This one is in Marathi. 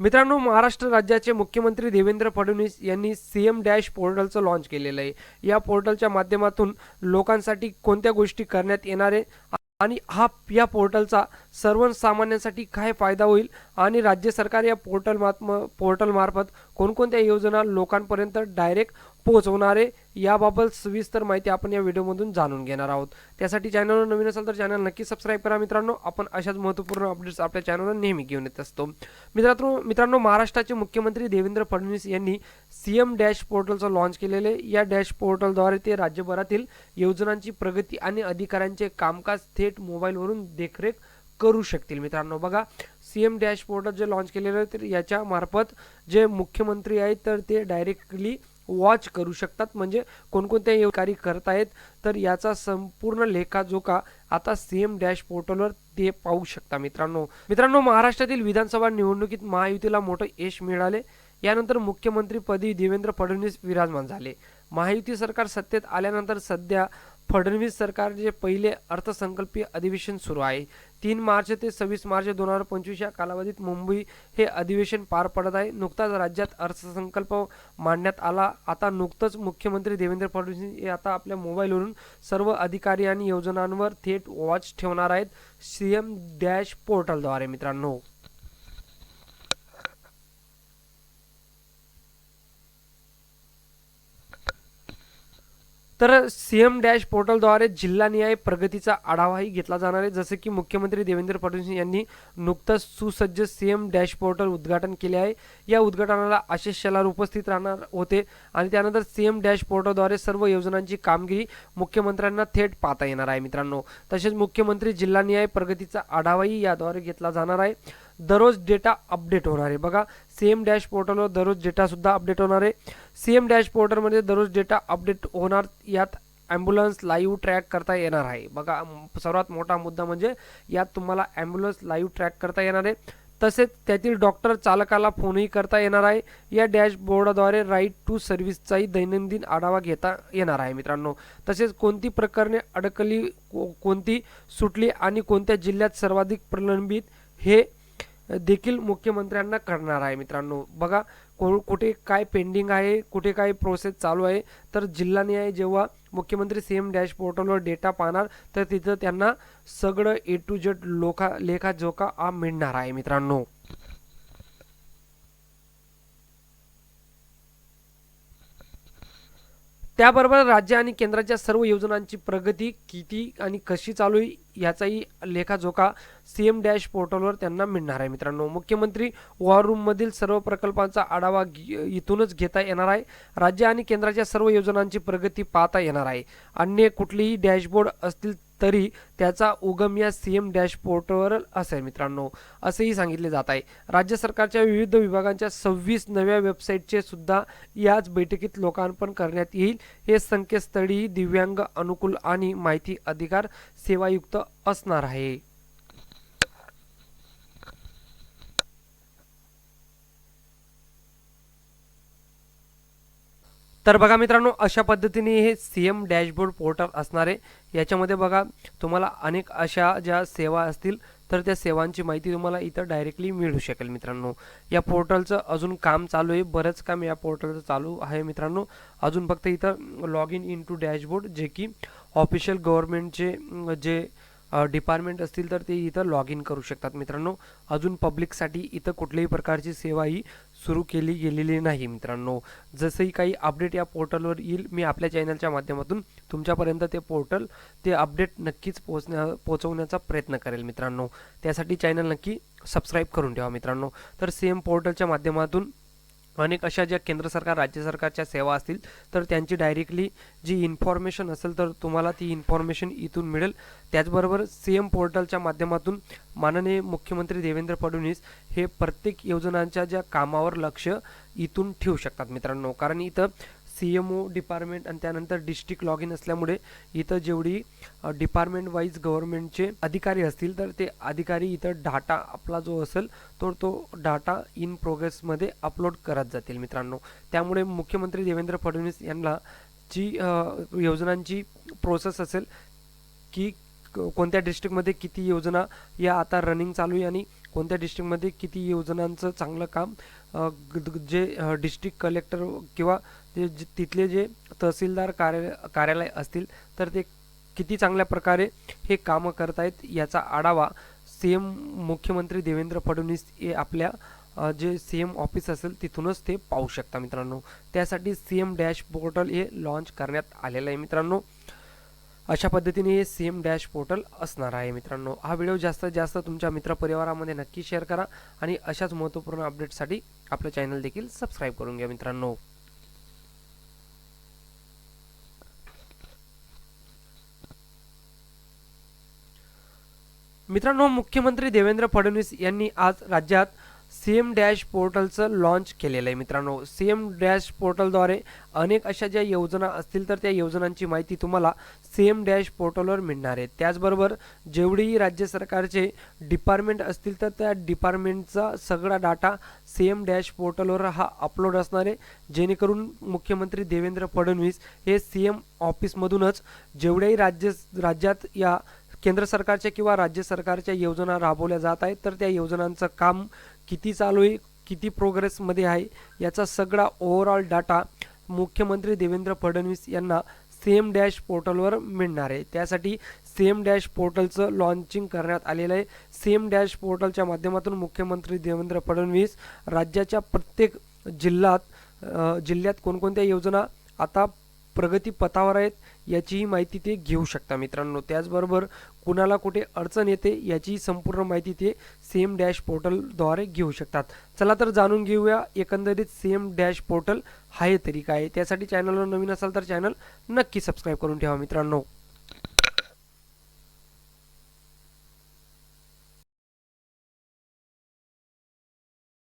मित्रांनो महाराष्ट्र राज्याचे मुख्यमंत्री देवेंद्र फडणवीस यांनी सी एम डॅश पोर्टलचं लॉन्च केलेलं आहे. या पोर्टलच्या माध्यमातून लोकांसाठी कोणत्या गोष्टी करण्यात येणार आहे? आणि हा या पोर्टलचा सर्वसामान्यांसाठी काय फायदा होईल? आणि राज्य सरकार या पोर्टल मात्म पोर्टलमार्फत कोणकोणत्या योजना लोकांपर्यंत डायरेक्ट पोहोचवणारे याबाबत सविस्तर माहिती आपण या व्हिडिओमधून जाणून घेणार आहोत. त्यासाठी चॅनलवर नवीन असेल तर चॅनल नक्की सबस्क्राईब करा मित्रांनो. आपण अशाच महत्त्वपूर्ण अपडेट्स आपल्या चॅनलवर नेहमी घेऊन येत असतो. मित्रांनो मित्रांनो महाराष्ट्राचे मुख्यमंत्री देवेंद्र फडणवीस यांनी सी एम डॅश पोर्टलचं लॉन्च केलेले. या डॅश पोर्टलद्वारे ते राज्यभरातील योजनांची प्रगती आणि अधिकाऱ्यांचे कामकाज थेट मोबाईलवरून देखरेख करू शकतील. मित्रांनो बघा सी एम डॅश पोर्टल जे लॉन्च केलेलं आहे तर याच्या मार्फत जे मुख्यमंत्री आहेत तर ते डायरेक्टली वॉच करू शकतात. म्हणजे कोणकोणत्या कार्य करत आहेत तर याचा संपूर्ण लेखाजोखा आता सी एम डॅश पोर्टलवर ते पाहू शकता मित्रांनो. मित्रांनो महाराष्ट्रातील विधानसभा निवडणुकीत महायुतीला मोठं यश मिळाले. यानंतर मुख्यमंत्रीपदी देवेंद्र फडणवीस विराजमान झाले. महायुती सरकार सत्तेत आल्यानंतर सध्या फडणवीस सरकारचे पहिले अर्थसंकल्पीय अधिवेशन सुरू आहे तीन मार्च ते सव्वीस मार्च दोन हजार पंचवीस या कालावधीत मुंबई हे अधिवेशन पार पडत आहे. नुकताच राज्यात अर्थसंकल्प मांडण्यात आला. आता नुकतंच मुख्यमंत्री देवेंद्र फडणवीस हे आता आपल्या मोबाईलवरून सर्व अधिकारी आणि योजनांवर थेट वॉच ठेवणार आहेत. सी एम डॅश पोर्टलद्वारे मित्रांनो. तर सी एम डॅश पोर्टलद्वारे जिल्हानिहाय प्रगतीचा आढावाही घेतला जाणार आहे. जसे की मुख्यमंत्री देवेंद्र फडणवीस यांनी नुकतंच सुसज्ज सी एम डॅश पोर्टल उद्घाटन केले आहे. या उद्घाटनाला आशिष शेलार उपस्थित राहणार होते आणि त्यानंतर सी एम डॅश पोर्टलद्वारे सर्व योजनांची कामगिरी मुख्यमंत्र्यांना थेट पाहता येणार आहे मित्रांनो. तसेच मुख्यमंत्री जिल्हानिहाय प्रगतीचा आढावाही याद्वारे घेतला जाणार आहे. दररोज डेटा अपडेट होणार आहे. बघा सेम डॅश पोर्टलवर दररोज डेटासुद्धा अपडेट होणार आहे. सेम डॅश पोर्टलमध्ये दररोज डेटा अपडेट होणार यात ॲम्ब्युलन्स लाईव्ह ट्रॅक करता येणार आहे. बघा सर्वात मोठा मुद्दा म्हणजे यात तुम्हाला ॲम्ब्युलन्स लाईव्ह ट्रॅक करता येणार आहे. तसेच त्यातील डॉक्टर चालकाला फोनही करता येणार आहे. या डॅशबोर्डद्वारे राईट टू सर्व्हिसचाही दैनंदिन आढावा घेता येणार आहे मित्रांनो. तसेच कोणती प्रकरणे अडकली को- कोणती सुटली आणि कोणत्या जिल्ह्यात सर्वाधिक प्रलंबित हे देखील मुख्यमंत्र्यांना करणार आहे मित्रांनो. बघा को कुठे काय पेंडिंग आहे कुठे काय प्रोसेस चालू आहे तर जिल्हानिहाय जेव्हा मुख्यमंत्री सी एम डॅश पोर्टलवर डेटा पाहणार तर तिथं त्यांना सगळं ए टू जेड लोखा लेखाजोखा हा मिळणार आहे मित्रांनो. त्याबरोबर राज्य आणि केंद्राच्या सर्व योजनांची प्रगती किती आणि कशी चालू आहे याचाही लेखाजोखा सी एम डॅश पोर्टलवर त्यांना मिळणार आहे मित्रांनो. मुख्यमंत्री वॉर रूममधील सर्व प्रकल्पांचा आढावा इथूनच घेता येणार आहे. राज्य आणि केंद्राच्या सर्व योजनांची प्रगती पाहता येणार आहे. अन्य कुठलीही डॅशबोर्ड असतील तरी त्याचा उगम या सी एम डॅश पोर्टलवर असेल मित्रांनो. असेही सांगितले जात आहे. राज्य सरकारच्या विविध विभागांच्या सव्वीस नव्या वेबसाईटचे सुद्धा याच बैठकीत लोकार्पण करण्यात येईल. हे संकेतस्थळी दिव्यांग अनुकूल आणि माहिती अधिकार सेवायुक्त असणार आहे. तर बघा मित्रांनो अशा पद्धतीने हे सी एम डॅशबोर्ड पोर्टल असणार आहे याच्यामध्ये बघा तुम्हाला अनेक अशा ज्या सेवा असतील तर त्या सेवांची माहिती तुम्हाला इथं डायरेक्टली मिळू शकेल मित्रांनो. या पोर्टलचं अजून काम चालू आहे बरंच काम या पोर्टलचं चालू आहे मित्रांनो. अजून फक्त इथं log in in to dashboard जे की ऑफिशियल गव्हर्नमेंटचे जे डिपार्टमेंट असतील तर ते इथं लॉग इन करू शकतात मित्रांनो. अजून पब्लिकसाठी इथं कुठल्याही प्रकारची सेवा ही सुरू केली गेलेली नाही मित्रांनो. जसंही काही अपडेट या पोर्टलवर येईल मी आपल्या चॅनलच्या माध्यमातून तुमच्यापर्यंत ते पोर्टल ते अपडेट नक्कीच पोचण्या पोचवण्याचा प्रयत्न करेल मित्रांनो. त्यासाठी चॅनल नक्की सबस्क्राईब करून ठेवा मित्रांनो. तर सेम पोर्टलच्या माध्यमातून अनेक अशा ज्या केंद्र सरकार राज्य सरकारच्या सेवा असतील तर त्यांची डायरेक्टली जी इन्फॉर्मेशन असेल तर तुम्हाला ती इन्फॉर्मेशन इथून मिळेल. त्याचबरोबर सी एम पोर्टलच्या माध्यमातून माननीय मुख्यमंत्री देवेंद्र फडणवीस हे प्रत्येक योजनांच्या ज्या कामावर लक्ष इथून ठेवू शकतात मित्रांनो. कारण इथं सी एम ओ डिपार्टमेंट आणि त्यानंतर डिस्ट्रिक्ट लॉग इन असल्यामुळे इथं जेवढी डिपार्टमेंट वाईज गव्हर्नमेंटचे अधिकारी असतील तर ते अधिकारी इथं डाटा आपला जो असेल तो तो डाटा इन प्रोग्रेसमध्ये अपलोड करत जातील मित्रांनो. त्यामुळे मुख्यमंत्री देवेंद्र फडणवीस यांना जी योजनांची प्रोसेस असेल की कोणत्या डिस्ट्रिक्टमध्ये किती योजना या आता रनिंग चालू आहे आणि कोणत्या डिस्ट्रिक्टमध्ये किती योजनांचं चांगलं काम ग- जे डिस्ट्रिक्ट कलेक्टर किंवा ते तिथले जे तहसीलदार कार्य कार्यालय असतील तर ते किती चांगल्या प्रकारे हे कामं करत आहेत याचा आढावा सी एम मुख्यमंत्री देवेंद्र फडणवीस हे आपल्या जे सी एम ऑफिस असेल तिथूनच ते पाहू शकता मित्रांनो. त्यासाठी सी एम डॅश पोर्टल हे लॉन्च करण्यात आलेलं आहे मित्रांनो. अशा पद्धतीने हे सी एम डॅश पोर्टल असणार आहे मित्रांनो. हा व्हिडिओ जास्तीत जास्त तुमच्या मित्रपरिवारामध्ये नक्की शेअर करा आणि अशाच महत्त्वपूर्ण अपडेटसाठी आपलं चॅनल देखील सबस्क्राईब करून घ्या मित्रांनो. मित्रांनो मुख्यमंत्री देवेंद्र फडणवीस यांनी आज राज्यात सी एम डॅश पोर्टलचं लॉन्च केलेलं आहे. मित्रांनो सी एम डॅश पोर्टलद्वारे अनेक अशा ज्या योजना असतील तर त्या योजनांची माहिती तुम्हाला सी एम डॅश पोर्टलवर मिळणार आहे. त्याचबरोबर जेवढेही राज्य सरकारचे डिपार्टमेंट असतील तर त्या डिपार्टमेंटचा सगळा डाटा सी एम डॅश पोर्टलवर हा अपलोड असणार आहे. जेणेकरून मुख्यमंत्री देवेंद्र फडणवीस हे सी एम ऑफिसमधूनच जेवढ्याही राज्य राज्यात या केंद्र सरकारच्या किंवा राज्य सरकारच्या योजना राबवल्या जात आहेत तर त्या योजनांचं काम किती चालू आहे किती प्रोग्रेसमध्ये आहे याचा सगळा ओव्हरऑल डाटा मुख्यमंत्री देवेंद्र फडणवीस यांना सेम डॅश पोर्टलवर मिळणार आहे. त्यासाठी सेम डॅश पोर्टलचं लॉन्चिंग करण्यात आलेलं आहे. सेम डॅश पोर्टलच्या माध्यमातून मुख्यमंत्री देवेंद्र फडणवीस राज्याच्या प्रत्येक जिल्ह्यात जिल्ह्यात कोणकोणत्या योजना आता प्रगती पथावर आहेत याचीही माहिती ते घेऊ शकता मित्रांनो. त्याचबरोबर कुणाला कुठे अडचण येते याची संपूर्ण माहिती ते सेम डॅश पोर्टलद्वारे घेऊ शकतात. चला तर जाणून घेऊया एकंदरीत सेम डॅश पोर्टल आहे तरी काय? त्यासाठी चॅनलवर नवीन असाल तर चॅनल नक्की सबस्क्राईब करून ठेवा मित्रांनो.